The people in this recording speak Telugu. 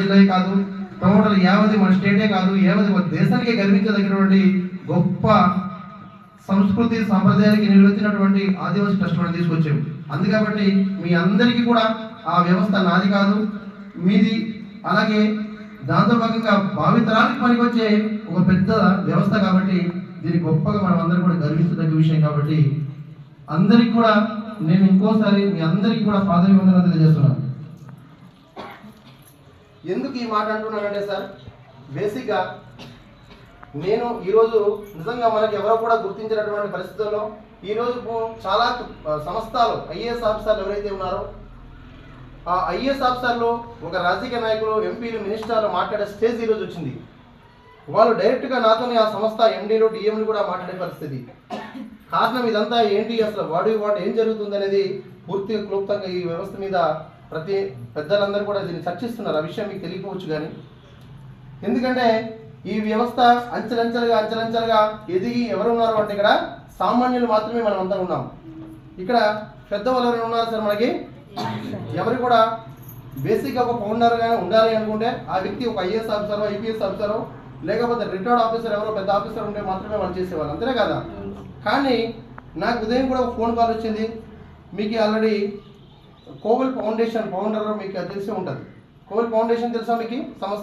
జిల్లాయే కాదు టోటల్ యావది మన స్టేటే కాదు యావది మన దేశానికి గర్వించదగినటువంటి గొప్ప సంస్కృతి సాంప్రదాయానికి నిలవెత్తినటువంటి ఆదివాసీ ట్రస్ట్ మనం తీసుకొచ్చాం. అందుకబట్టి మీ అందరికీ కూడా ఆ వ్యవస్థ నాది కాదు మీది. అలాగే దాంతో భాగంగా భావితరానికి పనికొచ్చే ఒక పెద్ద వ్యవస్థ కాబట్టి దీన్ని గొప్పగా మనం అందరం కూడా గర్వించదగ్గ విషయం కాబట్టి అందరికి కూడా నేను ఇంకోసారి మీ అందరికీ కూడా పాదవి వందన తెలియజేస్తున్నాను. ఎందుకు ఈ మాట అంటున్నానంటే సార్ బేసిక్గా నేను ఈరోజు నిజంగా మనకి ఎవరో కూడా గుర్తించినటువంటి పరిస్థితుల్లో ఈరోజు చాలా సంస్థలు ఐఏఎస్ ఆఫీసర్లు ఎవరైతే ఉన్నారో ఆ ఐఏఎస్ ఆఫీసర్లు ఒక రాజకీయ నాయకులు ఎంపీలు మినిస్టర్లు మాట్లాడే స్టేజ్ ఈరోజు వచ్చింది. వాళ్ళు డైరెక్ట్గా నాతోనే ఆ సంస్థ ఎండీలు డిఎంలు కూడా మాట్లాడే పరిస్థితి. కారణం ఇదంతా ఏంటి? అసలు వాడు వాడు ఏం జరుగుతుంది అనేది పూర్తిగా క్లుప్తంగా ఈ వ్యవస్థ మీద ప్రతి పెద్దలందరూ కూడా దీన్ని చర్చిస్తున్నారు. ఆ విషయం మీకు తెలియకపోవచ్చు కానీ. ఎందుకంటే ఈ వ్యవస్థ అంచెలంచెలుగా అంచెలంచెలుగా ఎదిగి ఎవరు ఉన్నారు అంటే ఇక్కడ సామాన్యులు మాత్రమే మనం అంతా ఉన్నాం. ఇక్కడ పెద్దవాళ్ళు ఎవరైనా ఉన్నారు సార్ మనకి? ఎవరు కూడా బేసిక్గా ఒక ఫౌండర్గా ఉండాలి అనుకుంటే ఆ వ్యక్తి ఒక ఐఏఎస్ ఆఫీసర్ ఐపీఎస్ ఆఫీసర్ లేకపోతే రిటైర్డ్ ఆఫీసర్ ఎవరో పెద్ద ఆఫీసర్ ఉంటే మాత్రమే మనం చేసేవాళ్ళు. అంతేనే కదా? కానీ నాకు ఉదయం కూడా ఒక ఫోన్ కాల్ వచ్చింది. మీకు ఆల్రెడీ కోవల్ ఫౌండేషన్ ఫౌండర్ మీకు తెలిసి ఉంటుంది. కోవల్ ఫౌండేషన్ తెలుసా మీకు? సంస్థ